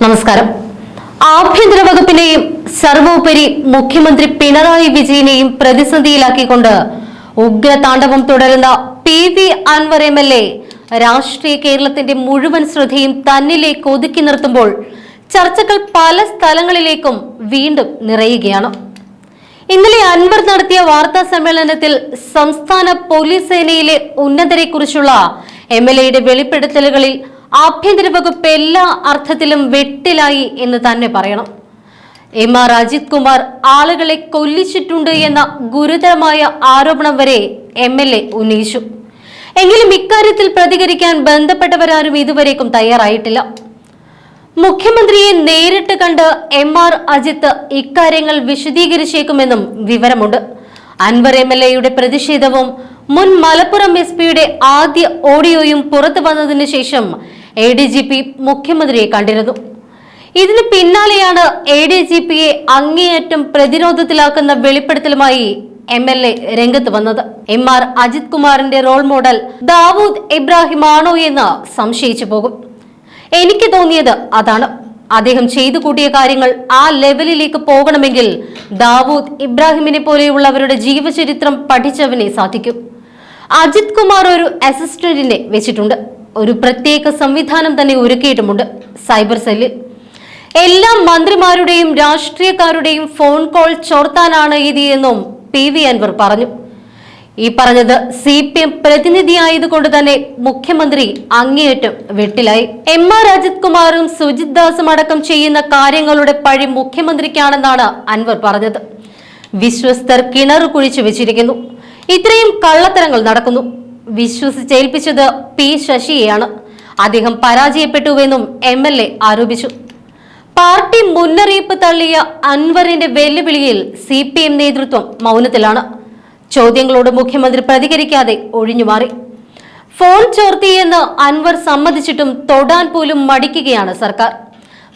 നമസ്കാരം. ആഭ്യന്തര വകുപ്പിനെയും സർവോപരി മുഖ്യമന്ത്രി പിണറായി വിജയനെയും പ്രതിസന്ധിയിലാക്കിക്കൊണ്ട് ഉഗ്രതാണ്ഡവം തുടരുന്ന P V Anvar M L A രാഷ്ട്രീയ കേരളത്തിന്റെ മുഴുവൻ ശ്രദ്ധയും തന്നിലേക്ക് ഒതുക്കി നിർത്തുമ്പോൾ ചർച്ചകൾ പല സ്ഥലങ്ങളിലേക്കും വീണ്ടും നിറയുകയാണ്. ഇന്നലെ അൻവർ നടത്തിയ വാർത്താ സമ്മേളനത്തിൽ സംസ്ഥാന പോലീസ് സേനയിലെ ഉന്നതരെക്കുറിച്ചുള്ള എം എൽ എയുടെ വെളിപ്പെടുത്തലുകളിൽ ആഭ്യന്തര വകുപ്പ് എല്ലാ അർത്ഥത്തിലും വെട്ടിലായി എന്ന് തന്നെ പറയണം. എം ആർ അജിത് കുമാർ ആളുകളെ കൊല്ലിച്ചിട്ടുണ്ട് എന്ന ഗുരുതരമായ ആരോപണം വരെ എം എൽ എ ഉന്നയിച്ചു. എങ്കിലും ഇക്കാര്യത്തിൽ പ്രതികരിക്കാൻ ബന്ധപ്പെട്ടവരാരും ഇതുവരേക്കും തയ്യാറായിട്ടില്ല. മുഖ്യമന്ത്രിയെ നേരിട്ട് കണ്ട് എം ആർ അജിത്ത് ഇക്കാര്യങ്ങൾ വിശദീകരിച്ചേക്കുമെന്നും വിവരമുണ്ട്. അൻവർ എം എൽ എയുടെ പ്രതിഷേധവും മുൻ മലപ്പുറം എസ് പിയുടെ ആദ്യ ഓഡിയോയും പുറത്തു വന്നതിന് ശേഷം എ ഡി ജി പി മുഖ്യമന്ത്രിയെ കണ്ടിരുന്നു. ഇതിന് പിന്നാലെയാണ് എ ഡി ജി പിയെ അങ്ങേയറ്റം പ്രതിരോധത്തിലാക്കുന്ന വെളിപ്പെടുത്തലുമായി എം എൽ എ രംഗത്ത് വന്നത്. എം ആർ അജിത് കുമാറിന്റെ റോൾ മോഡൽ ദാവൂദ് ഇബ്രാഹിം ആണോ എന്ന് സംശയിച്ചു പോകും. എനിക്ക് തോന്നിയത് അതാണ്. അദ്ദേഹം ചെയ്തു കൂട്ടിയ കാര്യങ്ങൾ ആ ലെവലിലേക്ക് പോകണമെങ്കിൽ ദാവൂദ് ഇബ്രാഹിമിനെ പോലെയുള്ളവരുടെ ജീവചരിത്രം പഠിച്ചവനെ സാധിക്കും. അജിത് കുമാർ ഒരു അസിസ്റ്റന്റിനെ വെച്ചിട്ടുണ്ട്. ഒരു പ്രത്യേക സംവിധാനം തന്നെ ഒരുക്കിയിട്ടുമുണ്ട് സൈബർ സെല്ലിൽ. എല്ലാ മന്ത്രിമാരുടെയും രാഷ്ട്രീയക്കാരുടെയും ഫോൺ കോൾ ചോർത്താനാണ് ഇത് എന്നും പി വി അൻവർ പറഞ്ഞു. ഈ പറഞ്ഞത് സി പി എം പ്രതിനിധിയായതുകൊണ്ട് തന്നെ മുഖ്യമന്ത്രി അങ്ങേയറ്റം വെട്ടിലായി. എം ആർ അജിത് കുമാറും സുജിത് ദാസും അടക്കം ചെയ്യുന്ന കാര്യങ്ങളുടെ പഴി മുഖ്യമന്ത്രിക്കാണെന്നാണ് അൻവർ പറഞ്ഞത്. വിശ്വസ്തർ കിണർ കുഴിച്ചു വെച്ചിരിക്കുന്നു. ഇത്രയും കള്ളത്തരങ്ങൾ നടക്കുന്നു. വിശ്വസിച്ചേൽപ്പിച്ചത് പി ശശിയെയാണ്. അദ്ദേഹം പരാജയപ്പെട്ടുവെന്നും എം എൽ എ ആരോപിച്ചു. പാർട്ടി മുന്നറിയിപ്പ് തള്ളിയ അൻവറിന്റെ വെല്ലുവിളിയിൽ സി പി എം നേതൃത്വം മൗനത്തിലാണ്. ചോദ്യങ്ങളോട് മുഖ്യമന്ത്രി പ്രതികരിക്കാതെ ഒഴിഞ്ഞുമാറി ഫോൺ ചോർത്തിയെന്ന് അൻവർ സമ്മതിച്ചിട്ടും തൊടാൻ പോലും മടിക്കുകയാണ് സർക്കാർ.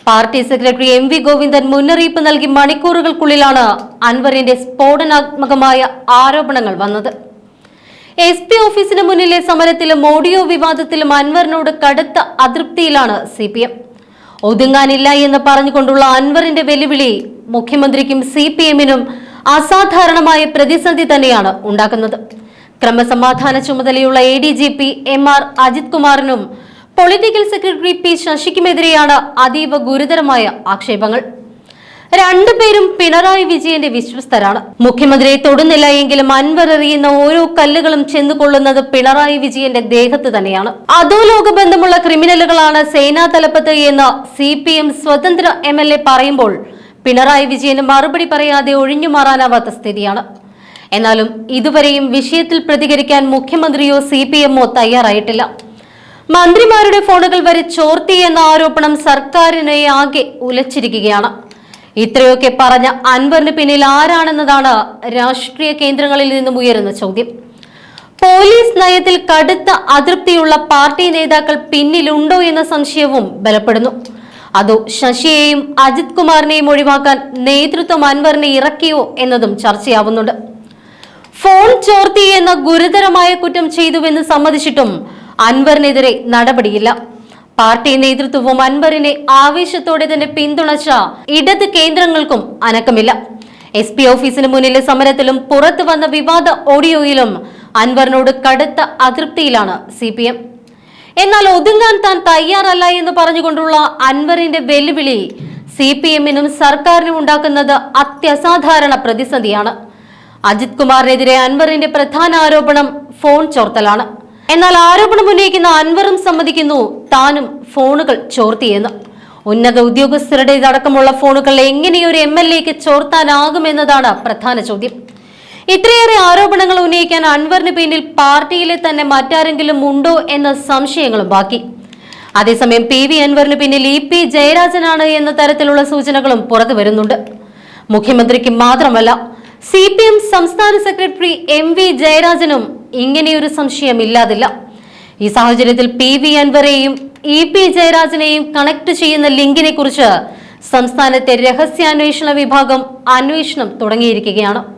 Party secretary M V Govindan മുന്നറിയിപ്പ് നൽകി മണിക്കൂറുകൾക്കുള്ളിലാണ് അൻവറിന്റെ സ്ഫോടനാത്മകമായ ആരോപണങ്ങൾ വന്നത്. എസ് പി ഓഫീസിന് മുന്നിലെ സമരത്തിലും ഓഡിയോ വിവാദത്തിലും അൻവറിനോട് കടുത്ത അതൃപ്തിയിലാണ് സി പി എം ഒതുങ്ങാനില്ല എന്ന് പറഞ്ഞുകൊണ്ടുള്ള അൻവറിന്റെ വെല്ലുവിളി മുഖ്യമന്ത്രിക്കും സി പി എമ്മിനും അസാധാരണമായ പ്രതിസന്ധി തന്നെയാണ് ഉണ്ടാക്കുന്നത്. ക്രമസമാധാന ചുമതലയുള്ള A D G P M R Ajith കുമാറിനും political secretary P ശശിക്കുമെതിരെയാണ് അതീവ ഗുരുതരമായ ആക്ഷേപങ്ങൾ. രണ്ടുപേരും പിണറായി വിജയന്റെ വിശ്വസ്തരാണ്. മുഖ്യമന്ത്രിയെ തൊടുന്നില്ല എങ്കിലും അൻവർ എറിയുന്ന ഓരോ കല്ലുകളും ചെന്നുകൊള്ളുന്നത് പിണറായി വിജയന്റെ ദേഹത്ത് തന്നെയാണ്. അധോലോക ബന്ധമുള്ള ക്രിമിനലുകളാണ് സേനാ തലപ്പത്ത് എന്ന് സി പി എം സ്വതന്ത്ര എം എൽ എ പറയുമ്പോൾ പിണറായി വിജയന് മറുപടി പറയാതെ ഒഴിഞ്ഞു മാറാനാവാത്ത സ്ഥിതിയാണ്. എന്നാലും ഇതുവരെയും വിഷയത്തിൽ പ്രതികരിക്കാൻ മുഖ്യമന്ത്രിയോ സി പി എമ്മോ തയ്യാറായിട്ടില്ല. മന്ത്രിമാരുടെ ഫോണുകൾ വരെ ചോർത്തി എന്ന ആരോപണം സർക്കാരിനെ ആകെ ഉലച്ചിരിക്കുകയാണ്. ഇത്രയൊക്കെ പറഞ്ഞ അൻവറിന് പിന്നിൽ ആരാണെന്നതാണ് രാഷ്ട്രീയ കേന്ദ്രങ്ങളിൽ നിന്നും ഉയരുന്ന ചോദ്യം. പോലീസ് നയത്തിൽ കടുത്ത അതൃപ്തിയുള്ള പാർട്ടി നേതാക്കൾ പിന്നിലുണ്ടോ എന്ന സംശയവും ബലപ്പെടുന്നു. അതോ ശശിയെയും അജിത് കുമാറിനെയും ഒഴിവാക്കാൻ നേതൃത്വം അൻവറിനെ ഇറക്കിയോ എന്നതും ചർച്ചയാവുന്നുണ്ട്. ഫോൺ ചോർത്തി എന്ന ഗുരുതരമായ കുറ്റം ചെയ്തുവെന്ന് സമ്മതിച്ചിട്ടും അൻവറിനെതിരെ നടപടിയില്ല. പാർട്ടി നേതൃത്വവും അൻവറിനെ ആവേശത്തോടെ തന്നെ പിന്തുണച്ച ഇടത് കേന്ദ്രങ്ങൾക്കും അനക്കമില്ല. എസ് പി ഓഫീസിന് മുന്നിലെ സമരത്തിലും പുറത്തു വന്ന വിവാദ ഓഡിയോയിലും അൻവറിനോട് കടുത്ത അതൃപ്തിയിലാണ് സി പി എം. എന്നാൽ ഒതുങ്ങാൻ താൻ തയ്യാറല്ല എന്ന് പറഞ്ഞുകൊണ്ടുള്ള അൻവറിന്റെ വെല്ലുവിളി സി പി എമ്മിനും സർക്കാരിനും ഉണ്ടാക്കുന്നത് അത്യസാധാരണ പ്രതിസന്ധിയാണ്. അജിത് കുമാറിനെതിരെ അൻവറിന്റെ പ്രധാന ആരോപണം ഫോൺ ചോർത്തലാണ്. എന്നാൽ ആരോപണം ഉന്നയിക്കുന്ന അൻവറും സമ്മതിക്കുന്നു. താനും ഫോണുകൾ ചോർത്തിയെന്ന്. ഉന്നത ഉദ്യോഗസ്ഥരുടേതടക്കമുള്ള ഫോണുകൾ എങ്ങനെയൊരു എം എൽ എക്ക് ചോർത്താനാകുമെന്നതാണ് പ്രധാന ചോദ്യം. ഇത്രയേറെ ആരോപണങ്ങൾ ഉന്നയിക്കാൻ അൻവറിന് പിന്നിൽ പാർട്ടിയിലെ തന്നെ മറ്റാരെങ്കിലും ഉണ്ടോ എന്ന സംശയങ്ങളും ബാക്കി. അതേസമയം പി വി അൻവറിന് പിന്നിൽ ഇ പി ജയരാജനാണ് എന്ന തരത്തിലുള്ള സൂചനകളും പുറത്തു വരുന്നുണ്ട്. മുഖ്യമന്ത്രിക്ക് മാത്രമല്ല സി പി എം സംസ്ഥാന സെക്രട്ടറി എം വി ജയരാജനും ഇങ്ങനെയൊരു സംശയം ഇല്ലാതില്ല. ഈ സാഹചര്യത്തിൽ പി വി അൻവറെയും ഇ പി ജയരാജനെയും കണക്ട് ചെയ്യുന്ന ലിങ്കിനെ കുറിച്ച് സംസ്ഥാനത്തെ രഹസ്യാന്വേഷണ വിഭാഗം അന്വേഷണം തുടങ്ങിയിരിക്കുകയാണ്.